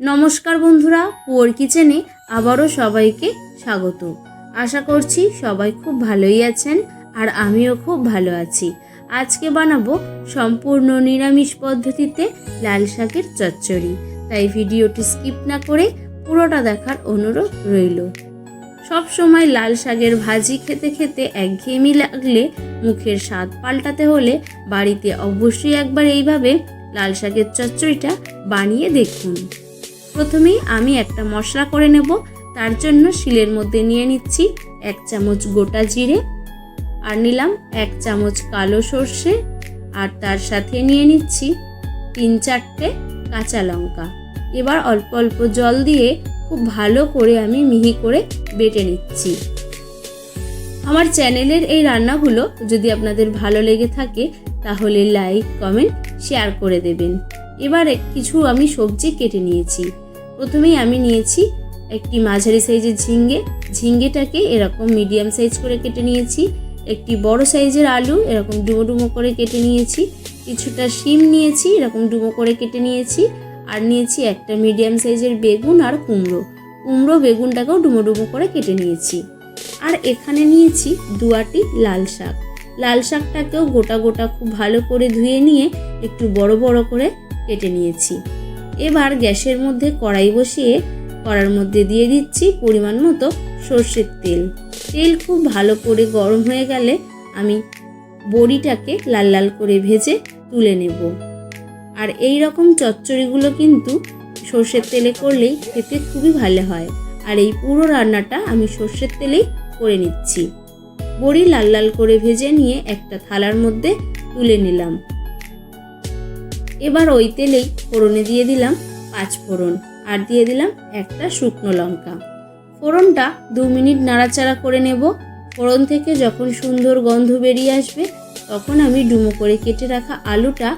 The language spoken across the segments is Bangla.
নমস্কার বন্ধুরা, পুয়ার কিচেনে আবারও সবাইকে স্বাগত। আশা করছি সবাই খুব ভালোই আছেন আর আমিও খুব ভালো আছি। আজকে বানাবো সম্পূর্ণ নিরামিষ পদ্ধতিতে লাল শাকের চচ্চড়ি। তাই ভিডিওটি স্কিপ না করে পুরোটা দেখার অনুরোধ রইল। সব সময় লাল শাকের ভাজি খেতে খেতে একঘেয়েমি লাগলে মুখের স্বাদ পাল্টাতে হলে বাড়িতে অবশ্যই একবার এইভাবে লাল শাকের চচ্চড়িটা বানিয়ে দেখুন। প্রথমেই আমি একটা মশলা করে নেব, তার জন্য শিলের মধ্যে নিয়ে নিচ্ছি এক চামচ গোটা জিরে আর নিলাম এক চামচ কালো সর্ষে আর তার সাথে নিয়ে নিচ্ছি তিন চারটে কাঁচা লঙ্কা। এবার অল্প অল্প জল দিয়ে খুব ভালো করে আমি মিহি করে বেটে নিচ্ছি। আমার চ্যানেলের এই রান্নাগুলো যদি আপনাদের ভালো লেগে থাকে, তাহলে লাইক, কমেন্ট, শেয়ার করে দেবেন। এবারে কিছু আমি সবজি কেটে নিয়েছি। প্রথমেই আমি নিয়েছি একটি মাঝারি সাইজের ঝিঙ্গে। ঝিঙ্গেটাকে এরকম মিডিয়াম সাইজ করে কেটে নিয়েছি। একটি বড় সাইজের আলু এরকম ডুমো ডুমো করে কেটে নিয়েছি। কিছুটা শিম নিয়েছি, এরকম ডুমো করে কেটে নিয়েছি। আর নিয়েছি একটা মিডিয়াম সাইজের বেগুন আর কুমড়ো। কুমড়ো বেগুনটাকেও ডুমো ডুমো করে কেটে নিয়েছি। আর এখানে নিয়েছি দুয়াটি লাল শাক। লাল শাকটাকেও গোটা গোটা খুব ভালো করে ধুয়ে নিয়ে একটু বড় বড় করে কেটে নিয়েছি। এবার গ্যাসের মধ্যে কড়াই বসিয়ে কড়ার মধ্যে দিয়ে দিচ্ছি পরিমাণ মতো সর্ষের তেল। তেল খুব ভালো করে গরম হয়ে গেলে আমি বড়িটাকে লাল লাল করে ভেজে তুলে নেব। আর এই রকম চচ্চড়িগুলো কিন্তু সর্ষের তেলে করলেই খেতে খুবই ভালো হয়। আর এই পুরো রান্নাটা আমি সর্ষের তেলেই করে নিচ্ছি। বড়ি লাল লাল করে ভেজে নিয়ে একটা থালার মধ্যে তুলে নিলাম। এবার ওই তেলেই ফোড়নে দিয়ে দিলাম পাঁচ ফোড়ন আর দিয়ে দিলাম একটা শুকনো লঙ্কা। ফোড়নটা দু মিনিট নাড়াচাড়া করে নেব। ফোড়ন থেকে যখন সুন্দর গন্ধ বেরিয়ে আসবে, তখন আমি ডুমো করে কেটে রাখা আলুটা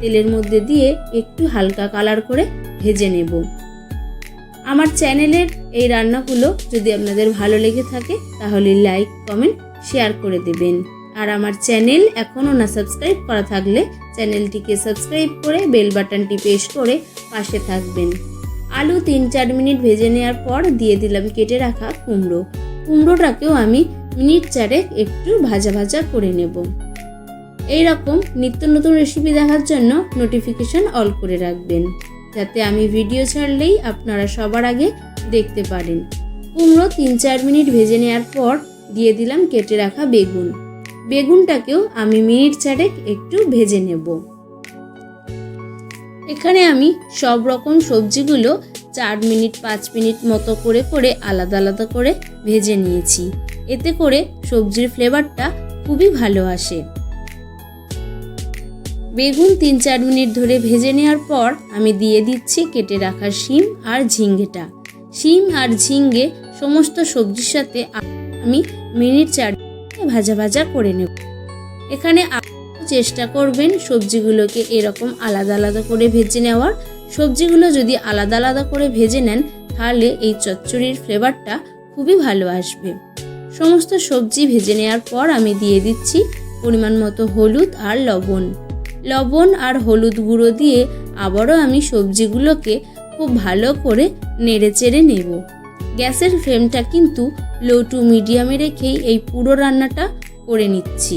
তেলের মধ্যে দিয়ে একটু হালকা কালার করে ভেজে নেব। আমার চ্যানেলের এই রান্নাগুলো যদি আপনাদের ভালো লেগে থাকে, তাহলে লাইক, কমেন্ট, শেয়ার করে দেবেন। আর আমার চ্যানেল এখনও না সাবস্ক্রাইব করা থাকলে চ্যানেলটিকে সাবস্ক্রাইব করে বেল বাটনটি প্রেস করে পাশে থাকবেন। আলু তিন চার মিনিট ভেজে নেওয়ার পর দিয়ে দিলাম কেটে রাখা কুমড়ো। কুমড়োটাকেও আমি মিনিট চারেক একটু ভাজা ভাজা করে নেব। এই রকম নিত্য নতুন রেসিপি দেখার জন্য নোটিফিকেশন অল করে রাখবেন, যাতে আমি ভিডিও ছাড়লেই আপনারা সবার আগে দেখতে পারেন। কুমড়ো তিন চার মিনিট ভেজে নেওয়ার পর দিয়ে দিলাম কেটে রাখা বেগুন। বেগুনটাকেও আমি মিনিট চারেক একটু ভেজে নেব। এখানে আমি সব রকম সবজিগুলো চার মিনিট, পাঁচ মিনিট মতো করে করে আলাদা আলাদা করে ভেজে নিয়েছি। এতে করে সবজির ফ্লেভারটা খুবই ভালো আসে। বেগুন তিন চার মিনিট ধরে ভেজে নেওয়ার পর আমি দিয়ে দিচ্ছি কেটে রাখা শিম আর ঝিঙ্গেটা। শিম আর ঝিঙ্গে সমস্ত সবজির সাথে আমি মিনিট চার ভাজা ভাজা করে নেব। এখানে চেষ্টা করবেন সবজিগুলোকে এরকম আলাদা আলাদা করে ভেজে নেওয়ার। সবজিগুলো যদি আলাদা আলাদা করে ভেজে নেন, তাহলে এই চচ্চড়ির ফ্লেভারটা খুবই ভালো আসবে। সমস্ত সবজি ভেজে নেওয়ার পর আমি দিয়ে দিচ্ছি পরিমাণ মতো হলুদ আর লবণ। লবণ আর হলুদ গুঁড়ো দিয়ে আবারও আমি সবজিগুলোকে খুব ভালো করে নেড়ে চেড়ে নেব। গ্যাসের ফ্লেমটা কিন্তু লো টু মিডিয়ামে রেখেই এই পুরো রান্নাটা করে নিচ্ছি।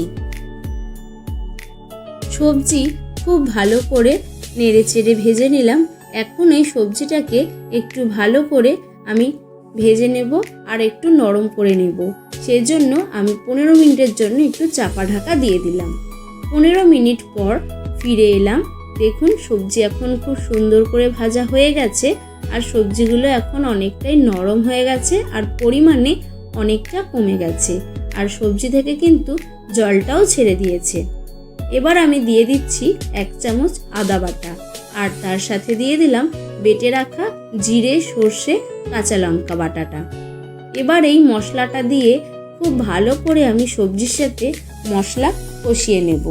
সবজি খুব ভালো করে নেড়ে চেড়ে ভেজে নিলাম। এখন এই সবজিটাকে একটু ভালো করে আমি ভেজে নেব আর একটু নরম করে নেব। সেজন্য আমি পনেরো মিনিটের জন্য একটু চাপা ঢাকা দিয়ে দিলাম। পনেরো মিনিট পর ফিরে এলাম। দেখুন সবজি এখন খুব সুন্দর করে ভাজা হয়ে গেছে। আর সবজিগুলো এখন অনেকটাই নরম হয়ে গেছে আর পরিমাণে অনেকটা কমে গেছে। আর সবজি থেকে কিন্তু জলটাও ছেড়ে দিয়েছে। এবার আমি দিয়ে দিচ্ছি এক চামচ আদা বাটা আর তার সাথে দিয়ে দিলাম বেটে রাখা জিরে, সর্ষে, কাঁচা লঙ্কা বাটাটা। এবার এই মশলাটা দিয়ে খুব ভালো করে আমি সবজির সাথে মশলা কষিয়ে নেব।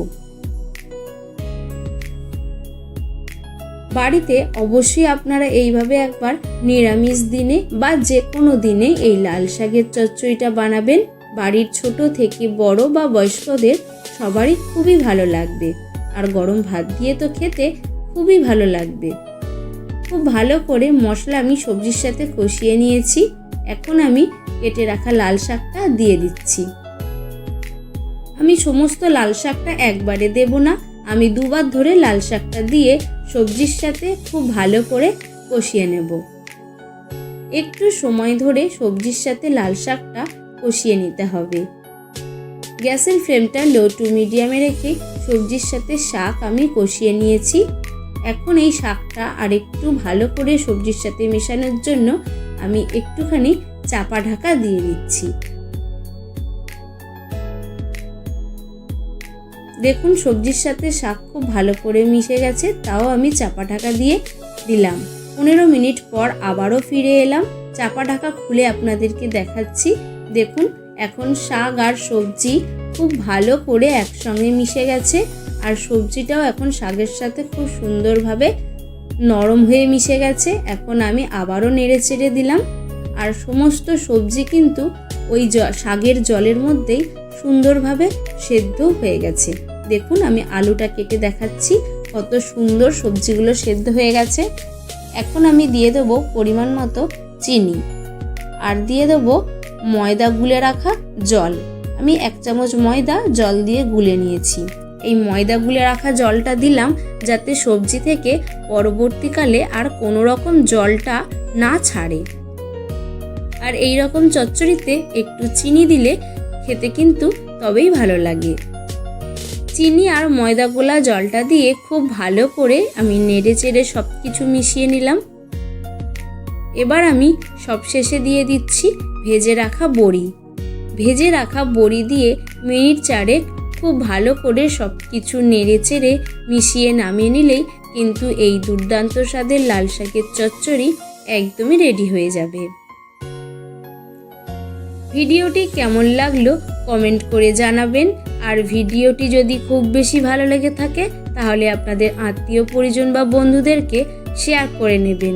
বাড়িতে অবশ্যই আপনারা এইভাবে একবার নিরামিষ দিনে বা যে কোনো দিনে এই লাল শাকের চচ্চড়িটা বানাবেন। বাড়ির ছোট থেকে বড় বা বয়স্কদের সবারই খুবই ভালো লাগবে। আর গরম ভাত দিয়ে তো খেতে খুবই ভালো লাগবে। খুব ভালো করে মশলা আমি সবজির সাথে কষিয়ে নিয়েছি। এখন আমি কেটে রাখা লাল শাকটা দিয়ে দিচ্ছি। আমি সমস্ত লাল শাকটা একবারে দেব না। আমি দুবার ধরে লাল শাকটা দিয়ে সবজির সাথে খুব ভালো করে কষিয়ে নেব। একটু সময় ধরে সবজির সাথে লাল শাকটা কষিয়ে নিতে হবে। গ্যাসের ফ্লেমটা লো টু মিডিয়ামে রেখে সবজির সাথে শাক আমি কষিয়ে নিয়েছি। এখন এই শাকটা আরেকটু ভালো করে সবজির সাথে মেশানোর জন্য আমি একটুখানি চাপা ঢাকা দিয়ে দিচ্ছি। দেখুন সবজির সাথে শাক খুব ভালো করে মিশে গেছে, তাও আমি চাপা ঢাকা দিয়ে দিলাম। পনেরো মিনিট পর আবারও ফিরে এলাম, চাপা ঢাকা খুলে আপনাদেরকে দেখাচ্ছি। দেখুন, এখন শাক আর সবজি খুব ভালো করে একসঙ্গে মিশে গেছে, আর সবজিটাও এখন শাকের সাথে খুব সুন্দরভাবে নরম হয়ে মিশে গেছে। এখন আমি আবারও নেড়ে চেড়ে দিলাম, আর সমস্ত সবজি কিন্তু ওই শাকের জলের মধ্যেই সুন্দরভাবে সেদ্ধ হয়ে গেছে। দেখুন, আমি আলুটা কেটে দেখাচ্ছি। কত সুন্দর সবজিগুলো সেদ্ধ হয়ে গেছে। এখন আমি দিয়ে দেবো পরিমাণ মতো চিনি। আর দিয়ে দেবো ময়দা গুলে রাখা জল। আমি এক চামচ ময়দা জল দিয়ে গুলে নিয়েছি। এই ময়দা গুলে রাখা জলটা দিলাম যাতে সবজি থেকে পরবর্তীকালে আর কোনো রকম জলটা না ছাড়ে। আর এই রকম চচ্চড়িতে একটু চিনি দিলে খেতে কিন্তু তবেই ভালো লাগে। চিনি আর ময়দা গোলা জলটা দিয়ে খুব ভালো করে আমি নেড়ে চেড়ে সব কিছু মিশিয়ে নিলাম। এবার আমি সবশেষে দিয়ে দিচ্ছি ভেজে রাখা বড়ি। ভেজে রাখা বড়ি দিয়ে মিনিট চারেক খুব ভালো করে সব কিছু নেড়ে চেড়ে মিশিয়ে নামিয়ে নিলেই কিন্তু এই দুর্দান্ত স্বাদের লাল শাকের চচ্চড়ি একদমই রেডি হয়ে যাবে। ভিডিওটি কেমন লাগল কমেন্ট করে জানাবেন। আর ভিডিওটি যদি খুব বেশি ভালো লেগে থাকে, তাহলে আপনাদের আত্মীয় পরিজন বা বন্ধুদেরকে শেয়ার করে নেবেন।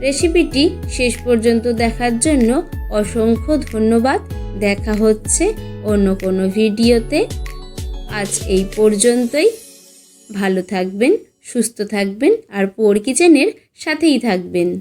রেসিপিটি শেষ পর্যন্ত দেখার জন্য অসংখ্য ধন্যবাদ। দেখা হচ্ছে অন্য কোনো ভিডিওতে। আজ এই পর্যন্তই। ভালো থাকবেন, সুস্থ থাকবেন, আর পোর কিচেনের সাথেই থাকবেন।